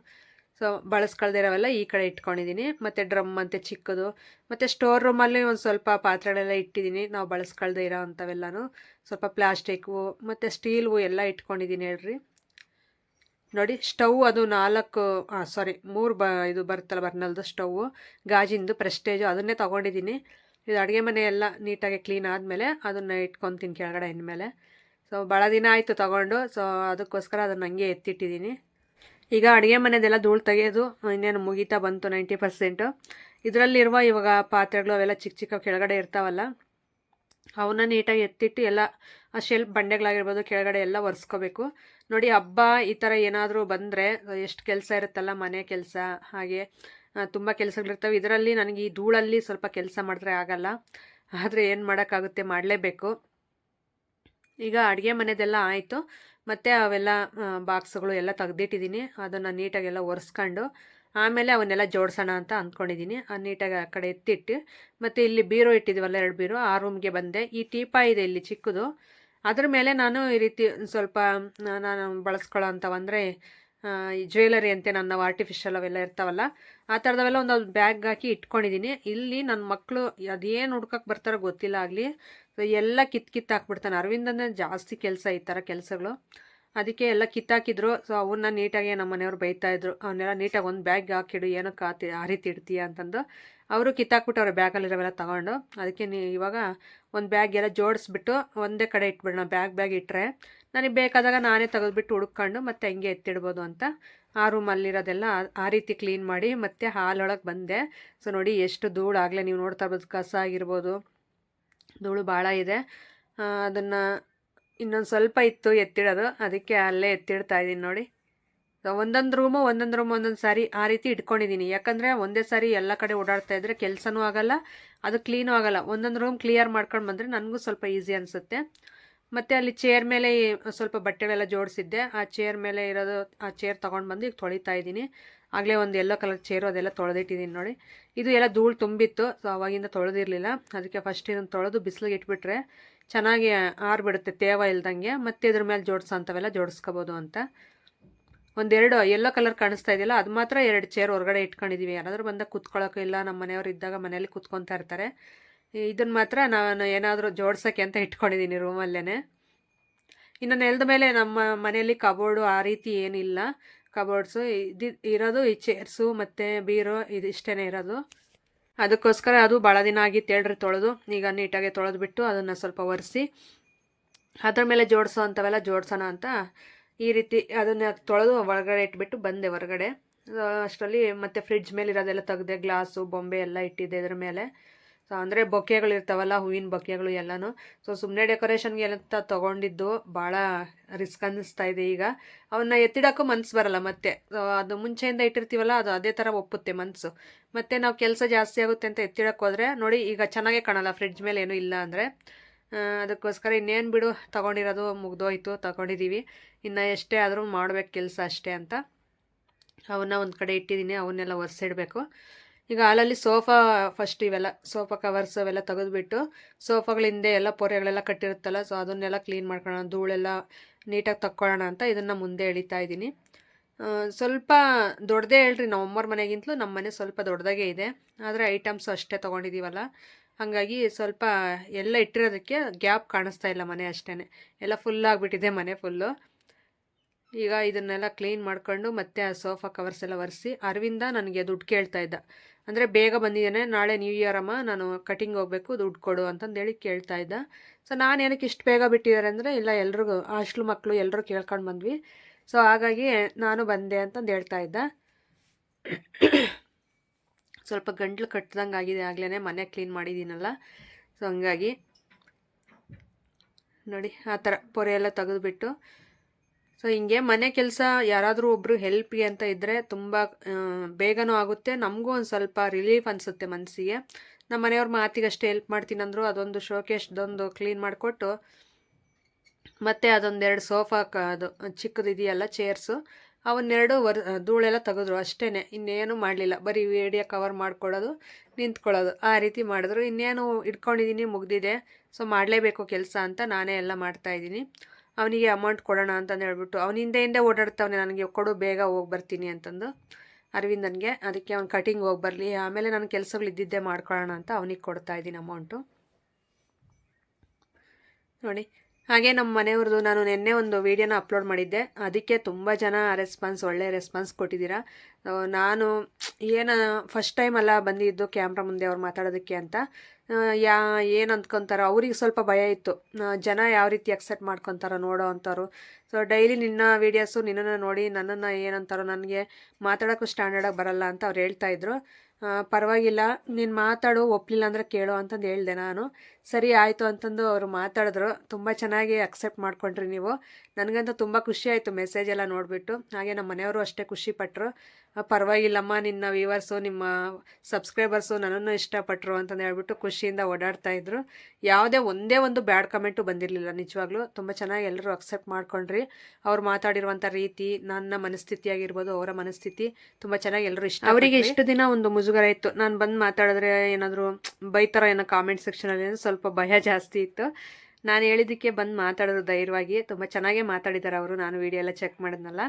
ಸೊ ಬಳಸ್ಕೊಳ್ದಿರೋವೆಲ್ಲ ಈ ಕಡೆ ಇಟ್ಕೊಂಡಿದ್ದೀನಿ. ಮತ್ತು ಡ್ರಮ್ ಅಂತೆ ಚಿಕ್ಕದು. ಮತ್ತು ಸ್ಟೋರ್ ರೂಮಲ್ಲಿ ಒಂದು ಸ್ವಲ್ಪ ಪಾತ್ರೆಗಳೆಲ್ಲ ಇಟ್ಟಿದ್ದೀನಿ. ನಾವು ಬಳಸ್ಕೊಳ್ದೇ ಇರೋ ಅಂಥವೆಲ್ಲನೂ ಸ್ವಲ್ಪ ಪ್ಲಾಸ್ಟಿಕ್ವು ಮತ್ತು ಸ್ಟೀಲ್ವು ಎಲ್ಲ ಇಟ್ಕೊಂಡಿದ್ದೀನಿ ಹೇಳ್ರಿ. ನೋಡಿ ಸ್ಟವ್ ಅದು ನಾಲ್ಕು ಸಾರಿ ಮೂರು ಬ, ಇದು ಬರುತ್ತಲ್ಲ ಬರ್ನಲ್ದು ಸ್ಟವ್ ಗಾಜಿಂದು ಪ್ರೆಸ್ಟೇಜು ಅದನ್ನೇ ತೊಗೊಂಡಿದ್ದೀನಿ. ಇದು ಅಡುಗೆ ಮನೆ ಎಲ್ಲ ನೀಟಾಗಿ ಕ್ಲೀನ್ ಆದಮೇಲೆ ಅದನ್ನು ಇಟ್ಕೊತೀನಿ ಕೆಳಗಡೆ ಇನ್ಮೇಲೆ. ಸೊ ಭಾಳ ದಿನ ಆಯಿತು ತೊಗೊಂಡು. ಸೊ ಅದಕ್ಕೋಸ್ಕರ ಅದನ್ನು ಹಂಗೆ ಎತ್ತಿಟ್ಟಿದ್ದೀನಿ. ಈಗ ಅಡುಗೆ ಮನೆದೆಲ್ಲ ಧೂಳು ತೆಗೆಯೋದು ಇನ್ನೇನು ಮುಗೀತಾ ಬಂತು ನೈಂಟಿ ಪರ್ಸೆಂಟು ಇದರಲ್ಲಿರುವ ಇವಾಗ ಪಾತ್ರೆಗಳು ಅವೆಲ್ಲ ಚಿಕ್ಕ ಚಿಕ್ಕ ಕೆಳಗಡೆ ಇರ್ತಾವಲ್ಲ, ಅವನ್ನ ನೀಟಾಗಿ ಎತ್ತಿಟ್ಟು ಎಲ್ಲ, ಆ ಶೆಲ್ಫ್ ಬಂಡೆಗಳಾಗಿರ್ಬೋದು, ಕೆಳಗಡೆ ಎಲ್ಲ ಒರೆಸ್ಕೋಬೇಕು. ನೋಡಿ, ಹಬ್ಬ ಈ ಥರ ಏನಾದರೂ ಬಂದರೆ ಎಷ್ಟು ಕೆಲಸ ಇರುತ್ತಲ್ಲ, ಮನೆ ಕೆಲಸ, ಹಾಗೆ ತುಂಬ ಕೆಲಸಗಳಿರ್ತವೆ. ಇದರಲ್ಲಿ ನನಗೆ ಈ ಧೂಳಲ್ಲಿ ಸ್ವಲ್ಪ ಕೆಲಸ ಮಾಡಿದ್ರೆ ಆಗಲ್ಲ. ಆದರೆ ಏನು ಮಾಡೋಕ್ಕಾಗುತ್ತೆ, ಮಾಡಲೇಬೇಕು. ಈಗ ಅಡುಗೆ ಮನೆದೆಲ್ಲ ಆಯಿತು. ಮತ್ತು ಅವೆಲ್ಲ ಬಾಕ್ಸ್ಗಳು ಎಲ್ಲ ತೆಗ್ದಿಟ್ಟಿದ್ದೀನಿ. ಅದನ್ನು ನೀಟಾಗೆಲ್ಲ ಒರೆಸ್ಕೊಂಡು, ಆಮೇಲೆ ಅವನ್ನೆಲ್ಲ ಜೋಡಿಸೋಣ ಅಂತ ಅಂದ್ಕೊಂಡಿದ್ದೀನಿ. ಆ ನೀಟಾಗಿ ಆ ಕಡೆ ಎತ್ತಿಟ್ಟು, ಮತ್ತು ಇಲ್ಲಿ ಬೀರೋ ಇಟ್ಟಿದ್ದೀವಲ್ಲ ಎರಡು ಬೀರೋ, ಆ ರೂಮ್ಗೆ ಬಂದೆ. ಈ ಟೀಪಾ ಇದೆ ಇಲ್ಲಿ ಚಿಕ್ಕದು. ಅದ್ರ ಮೇಲೆ ನಾನು ಈ ರೀತಿ ಸ್ವಲ್ಪ ನಾನು ಬಳಸ್ಕೊಳ್ಳೋ ಅಂತವಂದರೆ ಈ ಜ್ಯುವೆಲರಿ ಅಂತೆ ನನ್ನ ಆರ್ಟಿಫಿಷಿಯಲ್ ಅವೆಲ್ಲ ಇರ್ತಾವಲ್ಲ, ಆ ಥರದವೆಲ್ಲ ಒಂದು ಬ್ಯಾಗ್ ಹಾಕಿ ಇಟ್ಕೊಂಡಿದ್ದೀನಿ. ಇಲ್ಲಿ ನನ್ನ ಮಕ್ಕಳು ಅದೇನು ಹುಡ್ಕಕ್ಕೆ ಬರ್ತಾರೋ ಗೊತ್ತಿಲ್ಲ ಆಗಲಿ. ಎಲ್ಲ ಕಿತ್ ಕಿತ್ತು ಹಾಕ್ಬಿಡ್ತಾನೆ. ಅರವಿಂದನೇ ಜಾಸ್ತಿ ಕೆಲಸ ಈ ಥರ ಕೆಲಸಗಳು. ಅದಕ್ಕೆ ಎಲ್ಲ ಕಿತ್ತಾಕಿದ್ರು ಸೊ ಅವನ್ನ ನೀಟಾಗಿ ನಮ್ಮ ಮನೆಯವ್ರು ಬೈತಾಯಿದ್ರು ಅವನ್ನೆಲ್ಲ ನೀಟಾಗಿ ಒಂದು ಬ್ಯಾಗ್ ಹಾಕಿಡು, ಏನಕ್ಕೆ ಕಾತಿ ಆ ರೀತಿ ಇಡ್ತೀಯ ಅಂತಂದು. ಅವರು ಕಿತ್ತಾಕ್ಬಿಟ್ಟು ಅವ್ರ ಬ್ಯಾಗಲ್ಲಿರೋವೆಲ್ಲ ತಗೊಂಡು, ಅದಕ್ಕೆ ನೀ ಇವಾಗ ಒಂದು ಬ್ಯಾಗ್ ಎಲ್ಲ ಜೋಡಿಸ್ಬಿಟ್ಟು ಒಂದೇ ಕಡೆ ಇಟ್ಬಿಡೋಣ. ಬ್ಯಾಗ್ ಬ್ಯಾಗ್ ಇಟ್ಟರೆ ನನಗೆ ಬೇಕಾದಾಗ ನಾನೇ ತೆಗೆದುಬಿಟ್ಟು ಹುಡ್ಕೊಂಡು ಮತ್ತೆ ಹಂಗೆ ಎತ್ತಿಡ್ಬೋದು ಅಂತ ಆ ರೂಮಲ್ಲಿರೋದೆಲ್ಲ ಆ ರೀತಿ ಕ್ಲೀನ್ ಮಾಡಿ ಮತ್ತೆ ಹಾಲೊಳಗೆ ಬಂದೆ. ಸೊ ನೋಡಿ ಎಷ್ಟು ಧೂಳಾಗಲೇ ನೀವು ನೋಡ್ತಾ ಇರ್ಬೋದು. ಕಸ ಆಗಿರ್ಬೋದು. ಧೂಳು ಭಾಳ ಇದೆ. ಅದನ್ನು ಇನ್ನೊಂದು ಸ್ವಲ್ಪ ಇತ್ತು ಎತ್ತಿಡೋದು. ಅದಕ್ಕೆ ಅಲ್ಲೇ ಎತ್ತಿಡ್ತಾ ಇದ್ದೀನಿ ನೋಡಿ. ಒಂದೊಂದು ರೂಮು ಒಂದೊಂದು ರೂಮ್ ಒಂದೊಂದು ಸಾರಿ ಆ ರೀತಿ ಇಟ್ಕೊಂಡಿದ್ದೀನಿ. ಯಾಕಂದರೆ ಒಂದೇ ಸಾರಿ ಎಲ್ಲ ಕಡೆ ಓಡಾಡ್ತಾ ಇದ್ದರೆ ಕೆಲಸನೂ ಆಗಲ್ಲ, ಅದು ಕ್ಲೀನೂ ಆಗಲ್ಲ. ಒಂದೊಂದು ರೂಮ್ ಕ್ಲಿಯರ್ ಮಾಡ್ಕೊಂಡು ಬಂದರೆ ನನಗೂ ಸ್ವಲ್ಪ ಈಸಿ ಅನಿಸುತ್ತೆ. ಮತ್ತು ಅಲ್ಲಿ ಚೇರ್ ಮೇಲೆ ಸ್ವಲ್ಪ ಬಟ್ಟೆಗಳೆಲ್ಲ ಜೋಡಿಸಿದ್ದೆ. ಆ ಚೇರ್ ಮೇಲೆ ಇರೋದು, ಆ ಚೇರ್ ತೊಗೊಂಡು ಬಂದು ಈಗ ತೊಳಿತಾ ಇದ್ದೀನಿ. ಆಗಲೇ ಒಂದು ಎಲ್ಲೋ ಕಲರ್ ಚೇರು ಅದೆಲ್ಲ ತೊಳೆದಿಟ್ಟಿದ್ದೀನಿ ನೋಡಿ. ಇದು ಎಲ್ಲ ಧೂಳು ತುಂಬಿತ್ತು ಸೊ ಅವಾಗಿಂದ ತೊಳೆದಿರಲಿಲ್ಲ. ಅದಕ್ಕೆ ಫಸ್ಟ್ ಇದನ್ನು ತೊಳೆದು ಬಿಸಿಲಿಗೆ ಇಟ್ಬಿಟ್ರೆ ಚೆನ್ನಾಗಿ ಆರ್ಬಿಡುತ್ತೆ, ತೇವ ಇಲ್ದಂಗೆ. ಮತ್ತೆ ಇದ್ರ ಮೇಲೆ ಜೋಡಿಸೋ ಅಂಥವೆಲ್ಲ ಜೋಡಿಸ್ಕೋಬೋದು ಅಂತ. ಒಂದೆರಡು ಎಲ್ಲೋ ಕಲರ್ ಕಾಣಿಸ್ತಾ ಇದೆಯಲ್ಲ, ಅದು ಮಾತ್ರ ಎರಡು ಚೇರ್ ಹೊರಗಡೆ ಇಟ್ಕೊಂಡಿದ್ದೀವಿ ಯಾರಾದರೂ ಬಂದಾಗ ಕೂತ್ಕೊಳ್ಳೋಕೆ ಇಲ್ಲ ನಮ್ಮ ಮನೆಯವರು ಇದ್ದಾಗ ಮನೇಲಿ ಕುತ್ಕೊತಾ ಇರ್ತಾರೆ. ಇದನ್ನು ಮಾತ್ರ ನಾನು ಏನಾದರೂ ಜೋಡ್ಸೋಕ್ಕೆ ಅಂತ ಇಟ್ಕೊಂಡಿದ್ದೀನಿ ರೂಮಲ್ಲೇ ಇನ್ನು ನೆಲದ ಮೇಲೆ ನಮ್ಮ ಮನೆಯಲ್ಲಿ ಕಬೋರ್ಡು ಆ ರೀತಿ ಏನಿಲ್ಲ. ಕಬೋರ್ಡ್ಸು ಇದು ಇರೋದು ಈ ಚೇರ್ಸು ಮತ್ತು ಬೀರು ಇಷ್ಟೇ ಇರೋದು. ಅದಕ್ಕೋಸ್ಕರ ಅದು ಭಾಳ ದಿನ ಆಗಿತ್ತು ಹೇಳ್ರಿ ತೊಳೆದು, ಈಗ ನೀಟಾಗಿ ತೊಳೆದ್ಬಿಟ್ಟು ಅದನ್ನು ಸ್ವಲ್ಪ ಒರೆಸಿ, ಅದ್ರ ಮೇಲೆ ಜೋಡಿಸೋ ಅಂಥವೆಲ್ಲ ಜೋಡಿಸೋಣ ಅಂತ ಈ ರೀತಿ ಅದನ್ನು ತೊಳೆದು ಒಳಗಡೆ ಇಟ್ಬಿಟ್ಟು ಬಂದೆ ಹೊರಗಡೆ. ಅಷ್ಟರಲ್ಲಿ ಮತ್ತು ಫ್ರಿಡ್ಜ್ ಮೇಲೆ ಇರೋದೆಲ್ಲ ತೆಗ್ದೆ ಗ್ಲಾಸು ಬೊಂಬೆ ಎಲ್ಲ ಇಟ್ಟಿದ್ದೆ ಇದ್ರ ಮೇಲೆ. ಸೊ ಅಂದರೆ ಬೊಕ್ಕೆಗಳು ಇರ್ತಾವಲ್ಲ, ಹೂವಿನ ಬೊಕ್ಕೆಗಳು ಎಲ್ಲನೂ. ಸೊ ಸುಮ್ಮನೆ ಡೆಕೋರೇಷನ್ಗೆ ಅಂತ ತೊಗೊಂಡಿದ್ದು ಭಾಳ ರಿಸ್ಕ್ ಅನ್ನಿಸ್ತಾ ಇದೆ ಈಗ. ಅವನ್ನ ಎತ್ತಿಡೋಕ್ಕೂ ಮನ್ಸು ಬರಲ್ಲ ಮತ್ತೆ. ಅದು ಮುಂಚೆಯಿಂದ ಇಟ್ಟಿರ್ತೀವಲ್ಲ, ಅದು ಅದೇ ಥರ ಒಪ್ಪುತ್ತೆ ಮನಸ್ಸು ಮತ್ತು ನಾವು ಕೆಲಸ ಜಾಸ್ತಿ ಆಗುತ್ತೆ ಅಂತ ಎತ್ತಿಡೋಕ್ಕೋದ್ರೆ ನೋಡಿ ಈಗ ಚೆನ್ನಾಗೇ ಕಾಣಲ್ಲ ಫ್ರಿಡ್ಜ್ ಮೇಲೆ ಏನೂ ಇಲ್ಲ ಅಂದರೆ. ಅದಕ್ಕೋಸ್ಕರ ಇನ್ನೇನು ಬಿಡು, ತೊಗೊಂಡಿರೋದು ಮುಗ್ದೋಯ್ತು ತೊಗೊಂಡಿದ್ದೀವಿ ಇನ್ನು ಎಷ್ಟೇ ಆದರೂ ಮಾಡ್ಬೇಕು ಕೆಲಸ ಅಷ್ಟೇ ಅಂತ. ಅವನ್ನ ಒಂದು ಕಡೆ ಇಟ್ಟಿದ್ದೀನಿ ಅವನ್ನೆಲ್ಲ ಒರೆಸಿಡ್ಬೇಕು. ಈಗ ಹಾಲಲ್ಲಿ ಸೋಫಾ ಫಸ್ಟ್ ಇವೆಲ್ಲ, ಸೋಫಾ ಕವರ್ಸ್ ಅವೆಲ್ಲ ತೆಗೆದುಬಿಟ್ಟು ಸೋಫಾಗಳ ಹಿಂದೆ ಎಲ್ಲ ಪೊರೆಗಳೆಲ್ಲ ಕಟ್ಟಿರುತ್ತಲ್ಲ ಸೊ ಅದನ್ನೆಲ್ಲ ಕ್ಲೀನ್ ಮಾಡ್ಕೊಳ್ಳೋಣ, ಧೂಳೆಲ್ಲ ನೀಟಾಗಿ ತಕ್ಕೊಳ್ಳೋಣ ಅಂತ ಇದನ್ನು ಮುಂದೆ ಎಳಿತಾ ಇದ್ದೀನಿ. ಸ್ವಲ್ಪ ದೊಡ್ಡದೇ ಹೇಳ್ರಿ ನಮ್ಮಮ್ಮರ ಮನೆಗಿಂತಲೂ ನಮ್ಮ ಮನೆ ಸ್ವಲ್ಪ ದೊಡ್ಡದಾಗೇ ಇದೆ, ಆದರೆ ಐಟಮ್ಸ್ ಅಷ್ಟೇ ತೊಗೊಂಡಿದ್ದೀವಲ್ಲ ಹಾಗಾಗಿ ಸ್ವಲ್ಪ ಎಲ್ಲ ಇಟ್ಟಿರೋದಕ್ಕೆ ಗ್ಯಾಪ್ ಕಾಣಿಸ್ತಾ ಇಲ್ಲ ಮನೆ ಅಷ್ಟೇ ಎಲ್ಲ ಫುಲ್ ಆಗಿಬಿಟ್ಟಿದೆ ಮನೆ ಫುಲ್ಲು ಈಗ ಇದನ್ನೆಲ್ಲ ಕ್ಲೀನ್ ಮಾಡ್ಕೊಂಡು ಮತ್ತೆ ಆ ಸೋಫಾ ಕವರ್ಸ್ ಎಲ್ಲ ಒರೆಸಿ ಅರವಿಂದ ನನಗೆ ದುಡ್ಡು ಕೇಳ್ತಾ ಇದ್ದ. ಅಂದರೆ ಬೇಗ ಬಂದಿದ್ದೇನೆ, ನಾಳೆ ನ್ಯೂ ಇಯರ್ ಅಮ್ಮ, ನಾನು ಕಟಿಂಗ್ ಹೋಗಬೇಕು, ದುಡ್ಡು ಕೊಡು ಅಂತಂದೇಳಿ ಕೇಳ್ತಾ ಇದ್ದ. ಸೊ ನಾನು ಏನಕ್ಕೆ ಇಷ್ಟು ಬೇಗ ಬಿಟ್ಟಿದ್ದಾರೆ ಅಂದರೆ, ಇಲ್ಲ ಎಲ್ರಿಗೂ, ಹಾಸ್ಟ್ಲು ಮಕ್ಕಳು ಎಲ್ಲರೂ ಕೇಳ್ಕೊಂಡು ಬಂದ್ವಿ. ಸೊ ಹಾಗಾಗಿ ನಾನು ಬಂದೆ ಅಂತಂದು ಹೇಳ್ತಾ ಇದ್ದ. ಸ್ವಲ್ಪ ಗಂಟ್ಲು ಕಟ್ಟಿದಂಗೆ ಆಗಿದೆ ಆಗ್ಲೇ ಮನೆ ಕ್ಲೀನ್ ಮಾಡಿದ್ದೀನಲ್ಲ. ಸೊ ಹಂಗಾಗಿ ನೋಡಿ, ಆ ಥರ ಪೊರೆ ಎಲ್ಲ ತೆಗೆದುಬಿಟ್ಟು ಸೊ ಹಿಂಗೆ ಮನೆ ಕೆಲಸ ಯಾರಾದರೂ ಒಬ್ಬರು ಹೆಲ್ಪ್ಗೆ ಅಂತ ಇದ್ದರೆ ತುಂಬ ಬೇಗನೂ ಆಗುತ್ತೆ. ನಮಗೂ ಒಂದು ಸ್ವಲ್ಪ ರಿಲೀಫ್ ಅನಿಸುತ್ತೆ ಮನಸ್ಸಿಗೆ ನಮ್ಮ ಮನೆಯವ್ರ ಮಾತಿಗಷ್ಟೇ ಹೆಲ್ಪ್ ಮಾಡ್ತೀನಿ ಅಂದರು ಅದೊಂದು ಶೋಕೇಶ್ದೊಂದು ಕ್ಲೀನ್ ಮಾಡಿಕೊಟ್ಟು, ಮತ್ತು ಅದೊಂದೆರಡು ಸೋಫಾ ಕ, ಅದು ಚಿಕ್ಕದು ಇದೆಯಲ್ಲ ಚೇರ್ಸು ಅವನ್ನೆರಡು ವರ್, ಧೂಳೆಲ್ಲ ತೆಗೆದ್ರು ಅಷ್ಟೇ ಇನ್ನೇನು ಮಾಡಲಿಲ್ಲ. ಬರೀ ವಿಡಿಯೋ ಕವರ್ ಮಾಡ್ಕೊಳ್ಳೋದು ನಿಂತ್ಕೊಳ್ಳೋದು. ಆ ರೀತಿ ಮಾಡಿದ್ರು. ಇನ್ನೇನು ಇಟ್ಕೊಂಡಿದ್ದೀನಿ ಮುಗ್ದಿದೆ. ಸೊ ಮಾಡಲೇಬೇಕು ಕೆಲಸ ಅಂತ ನಾನೇ ಎಲ್ಲ ಮಾಡ್ತಾಯಿದ್ದೀನಿ ಅವನಿಗೆ ಅಮೌಂಟ್ ಕೊಡೋಣ ಅಂತಂದು ಹೇಳ್ಬಿಟ್ಟು ಅವ್ನ ಹಿಂದೆ ಹಿಂದೆ ಓಡಾಡ್ತಾವನೆ, ನನಗೆ ಕೊಡು, ಬೇಗ ಹೋಗಿ ಬರ್ತೀನಿ ಅಂತಂದು ಅರವಿಂದನಿಗೆ. ಅದಕ್ಕೆ ಅವ್ನು ಕಟಿಂಗ್ ಹೋಗಿ ಬರಲಿ, ಆಮೇಲೆ ನನ್ನ ಕೆಲಸಗಳು ಇದ್ದಿದ್ದೇ ಮಾಡ್ಕೊಳ್ಳೋಣ ಅಂತ ಅವನಿಗೆ ಕೊಡ್ತಾ ಇದ್ದೀನಿ ಅಮೌಂಟು ನೋಡಿ, ಹಾಗೆ ನಮ್ಮ ಮನೆಯವ್ರದ್ದು ನಾನು ನಿನ್ನೆ ಒಂದು ವೀಡಿಯೋನ ಅಪ್ಲೋಡ್ ಮಾಡಿದ್ದೆ. ಅದಕ್ಕೆ ತುಂಬ ಜನ ರೆಸ್ಪಾನ್ಸ್ ಒಳ್ಳೆ ರೆಸ್ಪಾನ್ಸ್ ಕೊಟ್ಟಿದ್ದೀರಾ. ನಾನು ಏನು ಫಸ್ಟ್ ಟೈಮ್ ಅಲ್ಲ ಬಂದಿದ್ದು ಕ್ಯಾಮ್ರಾ ಮುಂದೆ ಅವ್ರು ಮಾತಾಡೋದಕ್ಕೆ ಅಂತ. ಯಾ, ಏನು ಅಂದ್ಕೊತಾರೋ, ಅವ್ರಿಗೆ ಸ್ವಲ್ಪ ಭಯ ಇತ್ತು. ಜನ ಯಾವ ರೀತಿ ಅಕ್ಸೆಪ್ಟ್ ಮಾಡ್ಕೊತಾರೋ ನೋಡೋ ಅಂಥವ್ರು. ಸೊ ಡೈಲಿ ನಿನ್ನ ವೀಡಿಯೋಸು ನಿನ್ನನ್ನು ನೋಡಿ, ನನ್ನನ್ನು ಏನಂತಾರೋ ನನಗೆ ಮಾತಾಡೋಕ್ಕೂ ಸ್ಟ್ಯಾಂಡರ್ಡಾಗಿ ಬರಲ್ಲ ಅಂತ ಅವ್ರು ಹೇಳ್ತಾಯಿದ್ರು ಪರವಾಗಿಲ್ಲ, ನೀನು ಮಾತಾಡು ಒಪ್ಪಲಿಲ್ಲ ಅಂದರೆ ಕೇಳು ಅಂತಂದು ಹೇಳಿದೆ ನಾನು. ಸರಿ ಆಯಿತು ಅಂತಂದು ಅವರು ಮಾತಾಡಿದ್ರು. ತುಂಬ ಚೆನ್ನಾಗಿ ಅಕ್ಸೆಪ್ಟ್ ಮಾಡ್ಕೊಂಡ್ರಿ ನೀವು. ನನಗಂತೂ ತುಂಬ ಖುಷಿ ಆಯಿತು ಮೆಸೇಜ್ ಎಲ್ಲ ನೋಡಿಬಿಟ್ಟು. ಹಾಗೆ ನಮ್ಮ ಮನೆಯವರು ಅಷ್ಟೇ ಖುಷಿ ಪಟ್ಟರು ಪರವಾಗಿಲ್ಲಮ್ಮ ನಿನ್ನ ವ್ಯೂವರ್ಸು ನಿಮ್ಮ ಸಬ್ಸ್ಕ್ರೈಬರ್ಸು ನನ್ನನ್ನು ಇಷ್ಟಪಟ್ಟರು ಅಂತಂದು ಹೇಳ್ಬಿಟ್ಟು ಖುಷಿಯಿಂದ ಓಡಾಡ್ತಾ ಇದ್ರು. ಯಾವುದೇ ಒಂದೇ ಒಂದು ಬ್ಯಾಡ್ ಕಮೆಂಟು ಬಂದಿರಲಿಲ್ಲ, ನಿಜವಾಗ್ಲೂ. ತುಂಬ ಚೆನ್ನಾಗಿ ಎಲ್ಲರೂ ಅಕ್ಸೆಪ್ಟ್ ಮಾಡ್ಕೊಂಡ್ರಿ. ಅವ್ರು ಮಾತಾಡಿರುವಂಥ ರೀತಿ, ನನ್ನ ಮನಸ್ಥಿತಿ ಆಗಿರ್ಬೋದು ಅವರ ಮನಸ್ಥಿತಿ ತುಂಬ ಚೆನ್ನಾಗಿ ಎಲ್ಲರೂ ಇಷ್ಟ ಅವರಿಗೆ ಇಷ್ಟು ದಿನ ಒಂದು ಮುಜುಗರ ಇತ್ತು. ನಾನು ಬಂದು ಮಾತಾಡಿದ್ರೆ ಏನಾದರೂ ಬೈತಾರ ಏನೋ ಕಾಮೆಂಟ್ ಸೆಕ್ಷನಲ್ಲಿ ಸ್ವಲ್ಪ ಭಯ ಜಾಸ್ತಿ ಇತ್ತು. ನಾನು ಹೇಳಿದ್ದಕ್ಕೆ ಬಂದು ಮಾತಾಡೋದು ಧೈರ್ಯವಾಗಿ. ತುಂಬ ಚೆನ್ನಾಗೇ ಮಾತಾಡಿದ್ದಾರೆ ಅವರು. ನಾನು ವಿಡಿಯೋ ಎಲ್ಲ ಚೆಕ್ ಮಾಡಿದ್ನಲ್ಲ.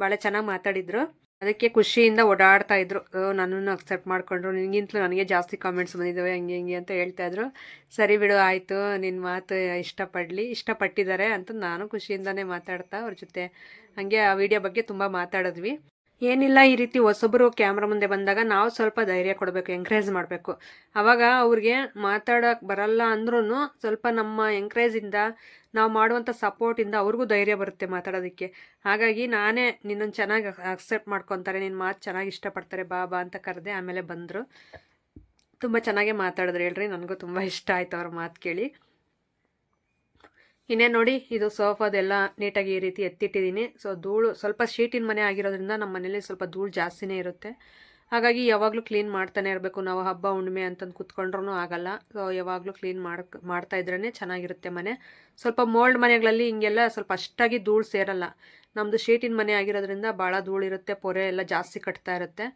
ಭಾಳ ಚೆನ್ನಾಗಿ ಮಾತಾಡಿದ್ರು. ಅದಕ್ಕೆ ಖುಷಿಯಿಂದ ಓಡಾಡ್ತಾ ಇದ್ರು. "ಓ, ನನ್ನನ್ನು ಅಕ್ಸೆಪ್ಟ್ ಮಾಡ್ಕೊಂಡ್ರು. ನಿನಗಿಂತಲೂ ನನಗೆ ಜಾಸ್ತಿ ಕಾಮೆಂಟ್ಸ್ ಬಂದಿದ್ದಾವೆ ಹಂಗೆ ಹಿಂಗೆ ಅಂತ ಹೇಳ್ತಾ ಇದ್ರು. ಸರಿ ಬಿಡು ಆಯಿತು. ನಿನ್ನ ಮಾತು ಇಷ್ಟಪಡಲಿ. ಇಷ್ಟಪಟ್ಟಿದ್ದಾರೆ ಅಂತ ನಾನು ಖುಷಿಯಿಂದನೇ ಮಾತಾಡ್ತಾ ಅವ್ರ ಜೊತೆ. ಹಾಗೆ ಆ ವಿಡಿಯೋ ಬಗ್ಗೆ ತುಂಬ ಮಾತಾಡಿದ್ವಿ. ಏನಿಲ್ಲ ಈ ರೀತಿ ಹೊಸೊಬ್ಬರು ಕ್ಯಾಮ್ರಾ ಮುಂದೆ ಬಂದಾಗ ನಾವು ಸ್ವಲ್ಪ ಧೈರ್ಯ ಕೊಡಬೇಕು ಎಂಕರೇಜ್ ಮಾಡಬೇಕು. ಆವಾಗ ಅವ್ರಿಗೆ ಮಾತಾಡೋಕೆ ಬರಲ್ಲ ಅಂದ್ರೂ ಸ್ವಲ್ಪ ನಮ್ಮ ಎಂಕರೇಜಿಂದ ನಾವು ಮಾಡುವಂಥ ಸಪೋರ್ಟಿಂದ ಅವ್ರಿಗೂ ಧೈರ್ಯ ಬರುತ್ತೆ ಮಾತಾಡೋದಕ್ಕೆ. ಹಾಗಾಗಿ ನಾನೇ ನಿನ್ನನ್ನು ಚೆನ್ನಾಗಿ ಅಕ್ಸೆಪ್ಟ್ ಮಾಡ್ಕೊತಾರೆ ನಿನ್ನ ಮಾತು ಚೆನ್ನಾಗಿ ಇಷ್ಟಪಡ್ತಾರೆ, ಬಾ ಬಾ ಅಂತ ಕರೆದೆ ಆಮೇಲೆ ಬಂದರು. ತುಂಬ ಚೆನ್ನಾಗೇ ಮಾತಾಡಿದ್ರು ಹೇಳ್ರಿ, ನನಗೂ ತುಂಬ ಇಷ್ಟ ಆಯಿತು ಅವ್ರ ಮಾತು ಕೇಳಿ. ಇನ್ನೇ ನೋಡಿ, ಇದು ಸೋಫಾದೆಲ್ಲ ನೀಟಾಗಿ ಈ ರೀತಿ ಎತ್ತಿಟ್ಟಿದ್ದೀನಿ. ಸೊ ಧೂಳು ಸ್ವಲ್ಪ ಶೀಟಿನ ಮನೆ ಆಗಿರೋದ್ರಿಂದ ನಮ್ಮ ಮನೇಲಿ ಸ್ವಲ್ಪ ಧೂಳು ಜಾಸ್ತಿನೇ ಇರುತ್ತೆ. ಹಾಗಾಗಿ ಯಾವಾಗಲೂ ಕ್ಲೀನ್ ಮಾಡ್ತಾನೆ ಇರಬೇಕು. ನಾವು ಹಬ್ಬ, ಹುಣ್ಣಿಮೆ ಅಂತಂದು ಕುತ್ಕೊಂಡ್ರೂ ಆಗಲ್ಲ. ಸೊ ಯಾವಾಗಲೂ ಕ್ಲೀನ್ ಮಾಡಕ್, ಮಾಡ್ತಾ ಇದ್ರೇ ಚೆನ್ನಾಗಿರುತ್ತೆ ಮನೆ. ಸ್ವಲ್ಪ ಮೋಲ್ಡ್ ಮನೆಗಳಲ್ಲಿ ಹಿಂಗೆಲ್ಲ ಸ್ವಲ್ಪ ಅಷ್ಟಾಗಿ ಧೂಳು ಸೇರಲ್ಲ. ನಮ್ಮದು ಶೀಟಿನ ಮನೆ ಆಗಿರೋದ್ರಿಂದ ಭಾಳ ಧೂಳಿರುತ್ತೆ, ಪೊರೆ ಎಲ್ಲ ಜಾಸ್ತಿ ಕಟ್ತಾ ಇರುತ್ತೆ.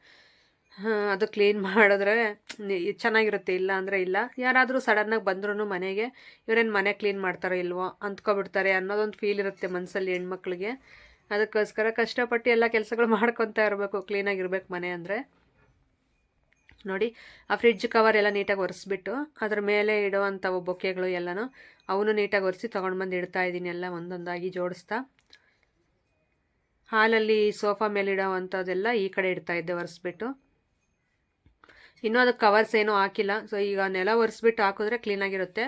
ಅದು ಕ್ಲೀನ್ ಮಾಡಿದ್ರೆ ಚೆನ್ನಾಗಿರುತ್ತೆ, ಇಲ್ಲ ಅಂದರೆ ಇಲ್ಲ. ಯಾರಾದರೂ ಸಡನ್ನಾಗಿ ಬಂದ್ರೂ ಮನೆಗೆ, ಇವರೇನು ಮನೆ ಕ್ಲೀನ್ ಮಾಡ್ತಾರೋ ಇಲ್ವೋ? ಅಂದ್ಕೊಬಿಡ್ತಾರೆ ಅನ್ನೋದೊಂದು ಫೀಲ್ ಇರುತ್ತೆ ಮನಸ್ಸಲ್ಲಿ ಹೆಣ್ಮಕ್ಳಿಗೆ. ಅದಕ್ಕೋಸ್ಕರ ಕಷ್ಟಪಟ್ಟು ಎಲ್ಲ ಕೆಲಸಗಳು ಮಾಡ್ಕೊತಾ ಇರಬೇಕು ಕ್ಲೀನಾಗಿರ್ಬೇಕು ಮನೆ ಅಂದರೆ. ನೋಡಿ, ಆ ಫ್ರಿಡ್ಜ್ ಕವರ್ ಎಲ್ಲ ನೀಟಾಗಿ ಒರೆಸ್ಬಿಟ್ಟು, ಅದ್ರ ಮೇಲೆ ಇಡುವಂಥವು ಬೊಕ್ಕೆಗಳು ಎಲ್ಲನೂ ಅವನು ನೀಟಾಗಿ ಒರೆಸಿ ತೊಗೊಂಡು ಬಂದು ಇಡ್ತಾ ಇದ್ದೀನಿ ಎಲ್ಲ ಒಂದೊಂದಾಗಿ ಜೋಡಿಸ್ತಾ. ಹಾಲಲ್ಲಿ ಸೋಫಾ ಮೇಲೆ ಇಡೋವಂಥದ್ದೆಲ್ಲ ಈ ಕಡೆ ಇಡ್ತಾ ಇದ್ದೆ ಒರೆಸ್ಬಿಟ್ಟು. ಇನ್ನೂ ಅದಕ್ಕೆ ಕವರ್ಸ್ ಏನೂ ಹಾಕಿಲ್ಲ. ಸೊ ಈಗ ನೆಲ ಒರೆಸ್ಬಿಟ್ಟು ಹಾಕಿದ್ರೆ ಕ್ಲೀನಾಗಿರುತ್ತೆ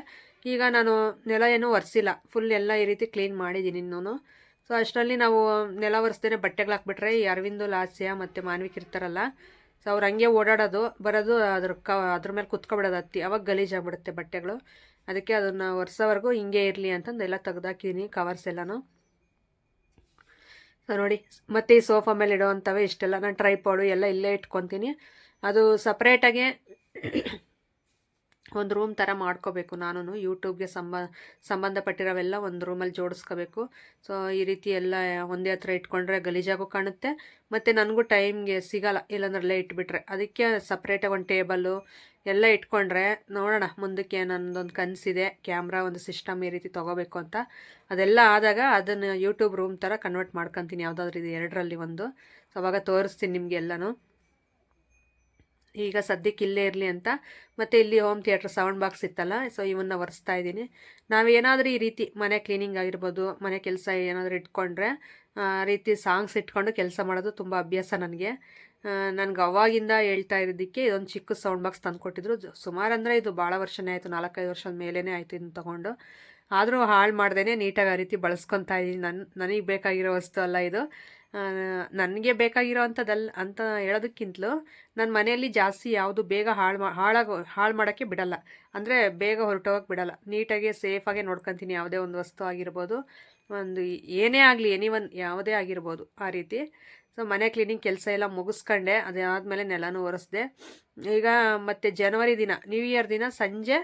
ಈಗ ನಾನು ನೆಲ ಏನೂ ಒರೆಸಿಲ್ಲ. ಫುಲ್ ಎಲ್ಲ ಈ ರೀತಿ ಕ್ಲೀನ್ ಮಾಡಿದ್ದೀನಿ ಇನ್ನೂ ಸೊ ಅಷ್ಟರಲ್ಲಿ ನಾವು ನೆಲ ಒರೆಸ್ದೇ ಬಟ್ಟೆಗಳು ಹಾಕ್ಬಿಟ್ರೆ, ಈ ಅರವಿಂದು, ಲಾಸ್ಯ ಮತ್ತು ಮಾನ್ವಿಕ್ ಇರ್ತಾರಲ್ಲ, ಸೊ ಅವ್ರು ಹಂಗೆ ಓಡಾಡೋದು, ಬರೋದು ಅದ್ರ ಕ, ಅದ್ರ ಮೇಲೆ ಕುತ್ಕೊಬಿಡೋದು ಹತ್ತಿ ಅವಾಗ ಗಲೀಜಾಗ್ಬಿಡುತ್ತೆ ಬಟ್ಟೆಗಳು. ಅದಕ್ಕೆ ಅದನ್ನು ಒರೆಸೋವರೆಗೂ ಹಿಂಗೆ ಇರಲಿ ಅಂತಂದು ಎಲ್ಲ ತೆಗ್ದಾಕಿದ್ದೀನಿ ಕವರ್ಸ್ ಎಲ್ಲನೂ. ಸೊ ನೋಡಿ, ಮತ್ತು ಈ ಸೋಫಾ ಮೇಲೆ ಇಡೋವಂಥವೇ ಇಷ್ಟೆಲ್ಲ. ನಾನು ಟ್ರೈಪಾಡು ಎಲ್ಲ ಇಲ್ಲೇ ಇಟ್ಕೊತೀನಿ. ಅದು ಸಪ್ರೇಟಾಗೆ ಒಂದು ರೂಮ್ ಥರ ಮಾಡ್ಕೋಬೇಕು ನಾನು ಯೂಟ್ಯೂಬ್ಗೆ ಸಂಬ, ಸಂಬಂಧಪಟ್ಟಿರೋವೆಲ್ಲ ಒಂದು ರೂಮಲ್ಲಿ ಜೋಡಿಸ್ಕೋಬೇಕು. ಸೊ ಈ ರೀತಿ ಎಲ್ಲ ಒಂದೇ ಹತ್ರ ಇಟ್ಕೊಂಡ್ರೆ ಗಲೀಜಾಗೂ ಕಾಣುತ್ತೆ. ಮತ್ತು ನನಗೂ ಟೈಮ್ಗೆ ಸಿಗಲ್ಲ, ಇಲ್ಲಾಂದ್ರೆ ಅಲ್ಲೇ ಇಟ್ಬಿಟ್ರೆ ಅದಕ್ಕೆ ಸಪ್ರೇಟಾಗಿ ಒಂದು ಟೇಬಲ್ಲು ಎಲ್ಲ ಇಟ್ಕೊಂಡ್ರೆ, ನೋಡೋಣ ಮುಂದಕ್ಕೆ ನನ್ನದೊಂದು ಕನಸಿದೆ ಕ್ಯಾಮ್ರಾ ಒಂದು ಸಿಸ್ಟಮ್ ಈ ರೀತಿ ತೊಗೋಬೇಕು ಅಂತ. ಅದೆಲ್ಲ ಆದಾಗ ಅದನ್ನು ಯೂಟ್ಯೂಬ್ ರೂಮ್ ಥರ ಕನ್ವರ್ಟ್ ಮಾಡ್ಕೊತೀನಿ, ಯಾವುದಾದ್ರೂ ಇದು ಎರಡರಲ್ಲಿ ಒಂದು. ಸೊ ಅವಾಗ ತೋರಿಸ್ತೀನಿ ನಿಮಗೆ ಎಲ್ಲನೂ. ಈಗ ಸದ್ಯಕ್ಕೆ ಇಲ್ಲೇ ಇರಲಿ ಅಂತ. ಮತ್ತು ಇಲ್ಲಿ ಹೋಮ್ ಥಿಯೇಟ್ರ್ ಸೌಂಡ್ ಬಾಕ್ಸ್ ಇತ್ತಲ್ಲ ಸೊ ಇವನ್ನ ಒರೆಸ್ತಾ ಇದ್ದೀನಿ. ನಾವೇನಾದರೂ ಈ ರೀತಿ ಮನೆ ಕ್ಲೀನಿಂಗ್ ಆಗಿರ್ಬೋದು, ಮನೆ ಕೆಲಸ ಏನಾದರೂ ಇಟ್ಕೊಂಡ್ರೆ, ಆ ರೀತಿ ಸಾಂಗ್ಸ್ ಇಟ್ಕೊಂಡು ಕೆಲಸ ಮಾಡೋದು ತುಂಬ ಅಭ್ಯಾಸ ನನಗೆ. ನನಗೆ ಅವಾಗಿಂದ ಹೇಳ್ತಾ ಇರೋದಕ್ಕೆ ಇದೊಂದು ಚಿಕ್ಕ ಸೌಂಡ್ ಬಾಕ್ಸ್ ತಂದುಕೊಟ್ಟಿದ್ರು. ಸುಮಾರು ಅಂದರೆ ಇದು ಭಾಳ ವರ್ಷನೇ ಆಯಿತು, ನಾಲ್ಕೈದು ವರ್ಷದ ಮೇಲೇ ಆಯಿತು ಇದನ್ನು ತೊಗೊಂಡು. ಆದರೂ ಹಾಳು ಮಾಡ್ದೇ ನೀಟಾಗಿ ಆ ರೀತಿ ಬಳಸ್ಕೊತಾ ಇದ್ದೀನಿ. ನನ್ನ ನನಗೆ ಬೇಕಾಗಿರೋ ವಸ್ತು ಅಲ್ಲ ಇದು. ನನಗೆ ಬೇಕಾಗಿರೋ ಅಂಥದ್ದಲ್ಲ ಅಂತ ಹೇಳೋದಕ್ಕಿಂತಲೂ ನನ್ನ ಮನೆಯಲ್ಲಿ ಜಾಸ್ತಿ ಯಾವುದು ಬೇಗ ಹಾಳು ಮಾ, ಹಾಳಾಗೋ, ಹಾಳು ಮಾಡೋಕ್ಕೆ ಬಿಡಲ್ಲ. ಅಂದರೆ ಬೇಗ ಹೊರಟೋಗಕ್ಕೆ ಬಿಡಲ್ಲ. ನೀಟಾಗಿ, ಸೇಫಾಗೆ ನೋಡ್ಕೊತೀನಿ. ಯಾವುದೇ ಒಂದು ವಸ್ತು ಆಗಿರ್ಬೋದು, ಒಂದು ಏನೇ ಆಗಲಿ, ಎನಿ ಒನ್, ಯಾವುದೇ ಆಗಿರ್ಬೋದು ಆ ರೀತಿ. ಸೊ, ಮನೆ ಕ್ಲೀನಿಂಗ್ ಕೆಲಸ ಎಲ್ಲ ಮುಗಿಸ್ಕೊಂಡೆ. ಅದಾದಮೇಲೆ ನೆಲನೂ ಒರೆಸ್ದೆ. ಈಗ ಮತ್ತು ಜನವರಿ ದಿನ ನ್ಯೂ ಇಯರ್ ದಿನ ಸಂಜೆ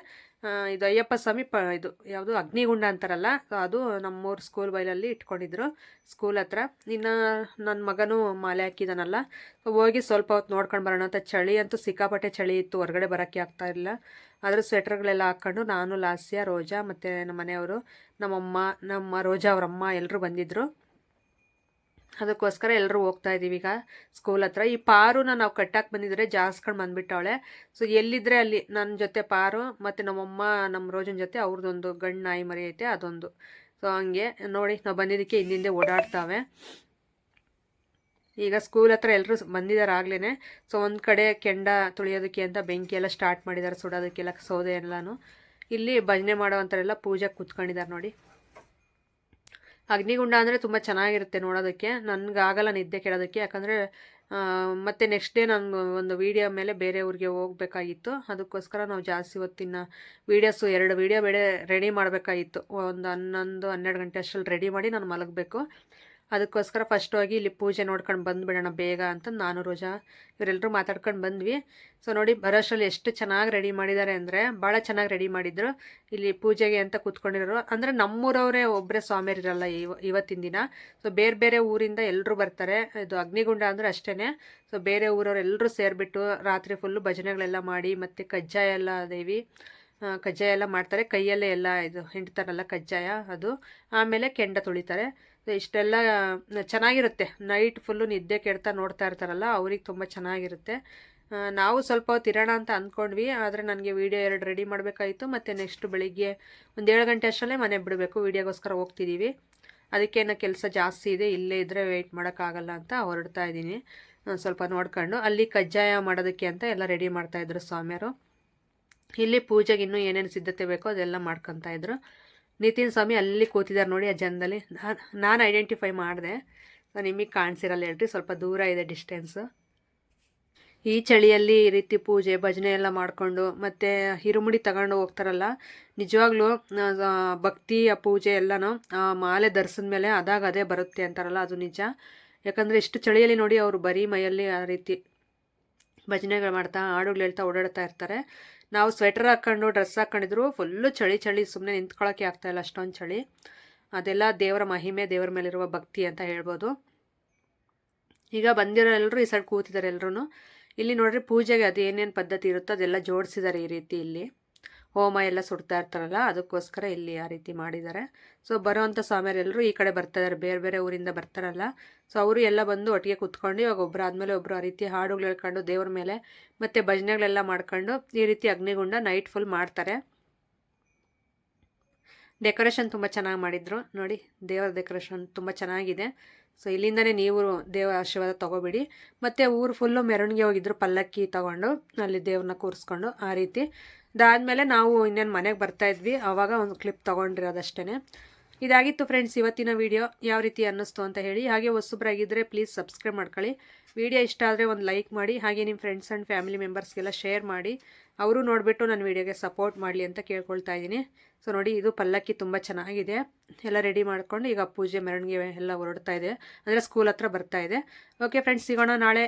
ಇದು ಅಯ್ಯಪ್ಪ ಸ್ವಾಮಿ ಪ ಇದು ಯಾವುದು ಅಗ್ನಿಗುಂಡ ಅಂತಾರಲ್ಲ ಅದು ನಮ್ಮೂರು ಸ್ಕೂಲ್ ಬೈಲಲ್ಲಿ ಇಟ್ಕೊಂಡಿದ್ರು ಸ್ಕೂಲ್ ಹತ್ರ. ಇನ್ನು ನನ್ನ ಮಗನೂ ಮಾಲೆ ಹಾಕಿದಾನಲ್ಲ ಹೋಗಿ ಸ್ವಲ್ಪ ಹೊತ್ತು ನೋಡ್ಕೊಂಡು ಬರೋಣ ಅಂತ ಚಳಿ ಅಂತೂ ಸಿಕ್ಕಾಪಟ್ಟೆ ಚಳಿ ಇತ್ತು, ಹೊರಗಡೆ ಬರೋಕ್ಕೆ ಆಗ್ತಾ ಇರಲಿಲ್ಲ. ಆದರೆ ಸ್ವೆಟ್ರ್ಗಳೆಲ್ಲ ಹಾಕ್ಕೊಂಡು ನಾನು, ಲಾಸ್ಯ, ರೋಜಾ ಮತ್ತು ನಮ್ಮ ಮನೆಯವರು ನಮ್ಮಮ್ಮ, ನಮ್ಮ ರೋಜಾ ಅವರಮ್ಮ ಎಲ್ಲರೂ ಬಂದಿದ್ದರು ಅದಕ್ಕೋಸ್ಕರ ಎಲ್ಲರೂ ಹೋಗ್ತಾ ಇದ್ದೀವಿ. ಈಗ ಸ್ಕೂಲ್ ಹತ್ರ. ಈ ಪಾರುನ ನಾವು ಕಟ್ಟಕ್ಕೆ ಬಂದಿದ್ರೆ ಜಾಸ್ಕೊಂಡು ಬಂದ್ಬಿಟ್ಟವಳೆ. ಸೊ ಎಲ್ಲಿದ್ರೆ ಅಲ್ಲಿ ನನ್ನ ಜೊತೆ ಪಾರು ಮತ್ತು ನಮ್ಮಮ್ಮ ನಮ್ಮ ರೋಜನ್ ಜೊತೆ ಅವ್ರದ್ದೊಂದು ಗಂಡು ನಾಯಿ ಮರಿ ಐತೆ, ಅದೊಂದು. ಸೊ ಹಂಗೆ ನೋಡಿ, ನಾವು ಬಂದಿದ್ದಕ್ಕೆ ಹಿಂದಿಂದೆ ಓಡಾಡ್ತಾವೆ. ಈಗ ಸ್ಕೂಲ್ ಹತ್ರ ಎಲ್ಲರೂ ಬಂದಿದ್ದಾರೆ ಆಗ್ಲೇ ಸೊ ಒಂದು ಕಡೆ ಕೆಂಡ ತುಳಿಯೋದಕ್ಕೆ ಅಂತ ಬೆಂಕಿ ಎಲ್ಲ ಸ್ಟಾರ್ಟ್ ಮಾಡಿದ್ದಾರೆ ಸುಡೋದಕ್ಕೆಲ್ಲ ಸೌದೆ ಎಲ್ಲನೂ. ಇಲ್ಲಿ ಭಜನೆ ಮಾಡೋವಂಥರೆಲ್ಲ ಪೂಜೆ ಕೂತ್ಕೊಂಡಿದ್ದಾರೆ ನೋಡಿ. ಅಗ್ನಿಗುಂಡ ಅಂದರೆ ತುಂಬ ಚೆನ್ನಾಗಿರುತ್ತೆ ನೋಡೋದಕ್ಕೆ. ನನಗಾಗಲ್ಲ ನಿದ್ದೆ ಕೇಳೋದಕ್ಕೆ ಯಾಕಂದರೆ ಮತ್ತು ನೆಕ್ಸ್ಟ್ ಡೇ ನಾನು ಒಂದು ವೀಡಿಯೋ ಮೇಲೆ ಬೇರೆ ಊರಿಗೆ ಹೋಗಬೇಕಾಗಿತ್ತು. ಅದಕ್ಕೋಸ್ಕರ ನಾವು ಜಾಸ್ತಿ ಹೊತ್ತಿನ ವೀಡಿಯೋಸು ಎರಡು ವೀಡಿಯೋ ಬೇರೆ ರೆಡಿ ಮಾಡಬೇಕಾಗಿತ್ತು. ಒಂದು ಹನ್ನೊಂದು, ಹನ್ನೆರಡು ಗಂಟೆ ಅಷ್ಟರಲ್ಲಿ ರೆಡಿ ಮಾಡಿ ನಾನು ಮಲಗಬೇಕು. ಅದಕ್ಕೋಸ್ಕರ ಫಸ್ಟ್ ಹೋಗಿ ಇಲ್ಲಿ ಪೂಜೆ ನೋಡ್ಕೊಂಡು ಬಂದುಬಿಡೋಣ ಬೇಗ ಅಂತ ನಾನು, ರೋಜಾ ಇವರೆಲ್ಲರೂ ಮಾತಾಡ್ಕೊಂಡು ಬಂದ್ವಿ. ಸೊ ನೋಡಿ ಬರೋಷ್ಟರಲ್ಲಿ ಎಷ್ಟು ಚೆನ್ನಾಗಿ ರೆಡಿ ಮಾಡಿದ್ದಾರೆ ಅಂದರೆ ಭಾಳ ಚೆನ್ನಾಗಿ ರೆಡಿ ಮಾಡಿದ್ರು. ಇಲ್ಲಿ ಪೂಜೆಗೆ ಅಂತ ಕೂತ್ಕೊಂಡಿರೋರು. ಅಂದರೆ ನಮ್ಮೂರವರೇ ಒಬ್ಬರೇ ಸ್ವಾಮಿಯರಿರಲ್ಲ ಇವ, ಇವತ್ತಿನ ದಿನ. ಸೊ ಬೇರೆ ಬೇರೆ ಊರಿಂದ ಎಲ್ಲರೂ ಬರ್ತಾರೆ. ಇದು ಅಗ್ನಿಗುಂಡ ಅಂದರೆ ಅಷ್ಟೇ ಸೊ ಬೇರೆ ಊರವರೆಲ್ಲರೂ ಸೇರಿಬಿಟ್ಟು ರಾತ್ರಿ ಫುಲ್ಲು ಭಜನೆಗಳೆಲ್ಲ ಮಾಡಿ ಮತ್ತು ಕಜ್ಜಾಯ ಎಲ್ಲ ದೇವಿ ಕಜ್ಜಾಯ ಎಲ್ಲ ಮಾಡ್ತಾರೆ. ಕೈಯಲ್ಲೇ ಎಲ್ಲ ಇದು ಹಿಂಡ್ತಾರಲ್ಲ ಕಜ್ಜಾಯ ಅದು. ಆಮೇಲೆ ಕೆಂಡ ತುಳಿತಾರೆ. ಇಷ್ಟೆಲ್ಲ ಚೆನ್ನಾಗಿರುತ್ತೆ. ನೈಟ್ ಫುಲ್ಲು ನಿದ್ದೆ ಕೆಡ್ತಾ ನೋಡ್ತಾ ಇರ್ತಾರಲ್ಲ, ಅವ್ರಿಗೆ ತುಂಬ ಚೆನ್ನಾಗಿರುತ್ತೆ. ನಾವು ಸ್ವಲ್ಪ ಹೊತ್ತು ಅಂತ ಅಂದ್ಕೊಂಡ್ವಿ ಆದರೆ ನನಗೆ ವೀಡಿಯೋ ಎರಡು ರೆಡಿ ಮಾಡಬೇಕಾಯಿತು, ಮತ್ತು ನೆಕ್ಸ್ಟ್ ಬೆಳಿಗ್ಗೆ ಒಂದು ಏಳು ಗಂಟೆ ಅಷ್ಟರಲ್ಲೇ ಮನೆ ಬಿಡಬೇಕು, ವೀಡಿಯೋಗೋಸ್ಕರ ಹೋಗ್ತಿದ್ದೀವಿ ಅದಕ್ಕೇನೋ ಕೆಲಸ ಜಾಸ್ತಿ ಇದೆ, ಇಲ್ಲೇ ಇದ್ದರೆ ವೆಯ್ಟ್ ಮಾಡೋಕ್ಕಾಗಲ್ಲ ಅಂತ ಹೊರಡ್ತಾ ಇದ್ದೀನಿ. ಸ್ವಲ್ಪ ನೋಡ್ಕೊಂಡು, ಅಲ್ಲಿ ಕಜ್ಜಾಯ ಮಾಡೋದಕ್ಕೆ ಅಂತ ಎಲ್ಲ ರೆಡಿ ಮಾಡ್ತಾಯಿದ್ರು ಸ್ವಾಮಿಯರು ಇಲ್ಲಿ ಪೂಜೆಗೆ ಇನ್ನೂ ಏನೇನು ಸಿದ್ಧತೆ ಬೇಕೋ ಅದೆಲ್ಲ ಮಾಡ್ಕೊತಾ ಇದ್ರು. ನಿತಿನ್ ಸ್ವಾಮಿ ಅಲ್ಲಿ ಕೂತಿದ್ದಾರೆ ನೋಡಿ ಆ ಜನದಲ್ಲಿ. ನಾನು ಐಡೆಂಟಿಫೈ ಮಾಡಿದೆ. ನಿಮಗೆ ಕಾಣಿಸಿರಲ್ಲ ಹೇಳ್ರಿ ಸ್ವಲ್ಪ ದೂರ ಇದೆ ಡಿಸ್ಟೆನ್ಸು ಈ ಚಳಿಯಲ್ಲಿ ಈ ರೀತಿ ಪೂಜೆ, ಭಜನೆ ಎಲ್ಲ ಮಾಡಿಕೊಂಡು, ಮತ್ತು ಹಿರುಮುಡಿ ತಗೊಂಡು ಹೋಗ್ತಾರಲ್ಲ, ನಿಜವಾಗ್ಲೂ ಭಕ್ತಿ, ಆ ಪೂಜೆ ಎಲ್ಲನೂ ಮಾಲೆ ಧರಿಸಿದ ಮೇಲೆ ಅದಾಗ ಅದೇ ಬರುತ್ತೆ ಅಂತಾರಲ್ಲ, ಅದು ನಿಜ. ಯಾಕಂದರೆ ಇಷ್ಟು ಚಳಿಯಲ್ಲಿ ನೋಡಿ ಅವರು ಬರೀ ಮೈಯಲ್ಲಿ ಆ ರೀತಿ ಭಜನೆಗಳು ಮಾಡ್ತಾ, ಹಾಡುಗಳು ಹೇಳ್ತಾ ಓಡಾಡ್ತಾ ಇರ್ತಾರೆ. ನಾವು ಸ್ವೆಟರ್ ಹಾಕ್ಕೊಂಡು ಡ್ರೆಸ್ ಹಾಕ್ಕೊಂಡಿದ್ರು ಫುಲ್ಲು ಚಳಿ ಚಳಿ ಸುಮ್ಮನೆ ನಿಂತ್ಕೊಳ್ಳೋಕ್ಕೆ ಆಗ್ತಾಯಿಲ್ಲ ಅಷ್ಟೊಂದು ಚಳಿ. ಅದೆಲ್ಲ ದೇವರ ಮಹಿಮೆ, ದೇವರ ಮೇಲಿರುವ ಭಕ್ತಿ ಅಂತ ಹೇಳ್ಬೋದು. ಈಗ ಬಂದಿರೋ ಎಲ್ಲರೂ ಈ ಸೈಡ್ ಕೂತಿದ್ದಾರೆ ಎಲ್ಲರೂ ಇಲ್ಲಿ ನೋಡ್ರಿ ಪೂಜೆಗೆ ಅದು ಏನೇನು ಪದ್ಧತಿ ಇರುತ್ತೋ ಅದೆಲ್ಲ ಜೋಡಿಸಿದ್ದಾರೆ ಈ ರೀತಿ ಇಲ್ಲಿ. ಹೋಮ ಎಲ್ಲ ಸುಡ್ತಾ ಇರ್ತಾರಲ್ಲ, ಅದಕ್ಕೋಸ್ಕರ ಇಲ್ಲಿ ಆ ರೀತಿ ಮಾಡಿದ್ದಾರೆ. ಸೊ ಬರೋವಂಥ ಸ್ವಾಮಿಯರೆಲ್ಲರೂ ಈ ಕಡೆ ಬರ್ತಾ ಇದ್ದಾರೆ ಬೇರೆ ಬೇರೆ ಊರಿಂದ ಬರ್ತಾರಲ್ಲ. ಸೊ ಅವರು ಎಲ್ಲ ಬಂದು ಒಟ್ಟಿಗೆ ಕುತ್ಕೊಂಡು, ಇವಾಗ ಒಬ್ಬರು ಆದಮೇಲೆ ಒಬ್ಬರು ಆ ರೀತಿ ಹಾಡುಗಳು ಹೇಳ್ಕೊಂಡು ದೇವ್ರ ಮೇಲೆ ಮತ್ತು ಭಜನೆಗಳೆಲ್ಲ ಮಾಡ್ಕೊಂಡು ಈ ರೀತಿ ಅಗ್ನಿಗುಂಡ ನೈಟ್ ಫುಲ್ ಮಾಡ್ತಾರೆ. ಡೆಕೋರೇಷನ್ ತುಂಬ ಚೆನ್ನಾಗಿ ಮಾಡಿದ್ರು. ನೋಡಿ, ದೇವರ ಡೆಕೋರೇಷನ್ ತುಂಬ ಚೆನ್ನಾಗಿದೆ. ಸೊ ಇಲ್ಲಿಂದನೇ ನೀವು ದೇವರ ಆಶೀರ್ವಾದ ತೊಗೋಬಿಡಿ. ಮತ್ತು ಊರು ಫುಲ್ಲು ಮೆರವಣಿಗೆ ಹೋಗಿದ್ರು, ಪಲ್ಲಕ್ಕಿ ತೊಗೊಂಡು, ಅಲ್ಲಿ ದೇವ್ರನ್ನ ಕೂರಿಸ್ಕೊಂಡು ಆ ರೀತಿ. ಅದಾದಮೇಲೆ ನಾವು ಇನ್ನೇನು ಮನೆಗೆ ಬರ್ತಾ ಇದ್ವಿ. ಆವಾಗ ಒಂದು ಕ್ಲಿಪ್ ತೊಗೊಂಡಿರೋದಷ್ಟೇ ಇದಾಗಿತ್ತು ಫ್ರೆಂಡ್ಸ್ ಇವತ್ತಿನ ವಿಡಿಯೋ ಯಾವ ರೀತಿ ಅನ್ನಿಸ್ತು ಅಂತ ಹೇಳಿ. ಹಾಗೆ ಹೊಸಬ್ರಾಗಿದ್ದರೆ ಪ್ಲೀಸ್ ಸಬ್ಸ್ಕ್ರೈಬ್ ಮಾಡ್ಕೊಳ್ಳಿ. ವಿಡಿಯೋ ಇಷ್ಟ ಆದರೆ ಒಂದು ಲೈಕ್ ಮಾಡಿ. ಹಾಗೆ ನಿಮ್ಮ ಫ್ರೆಂಡ್ಸ್ ಆ್ಯಂಡ್ ಫ್ಯಾಮಿಲಿ ಮೆಂಬರ್ಸ್ಗೆಲ್ಲ ಶೇರ್ ಮಾಡಿ. ಅವರು ನೋಡಿಬಿಟ್ಟು ನನ್ನ ವಿಡಿಯೋಗೆ ಸಪೋರ್ಟ್ ಮಾಡಲಿ ಅಂತ ಕೇಳ್ಕೊಳ್ತಾ ಇದ್ದೀನಿ. ಸೊ ನೋಡಿ, ಇದು ಪಲ್ಲಕ್ಕಿ ತುಂಬ ಚೆನ್ನಾಗಿದೆ. ಎಲ್ಲ ರೆಡಿ ಮಾಡ್ಕೊಂಡು ಈಗ ಪೂಜೆ ಮೆರವಣಿಗೆ ಎಲ್ಲ ಹೊರಡ್ತಾ ಇದೆ. ಅಂದರೆ ಸ್ಕೂಲ್ ಹತ್ರ ಬರ್ತಾ ಇದೆ. ಓಕೆ ಫ್ರೆಂಡ್ಸ್ ಸಿಗೋಣ ನಾಳೆ.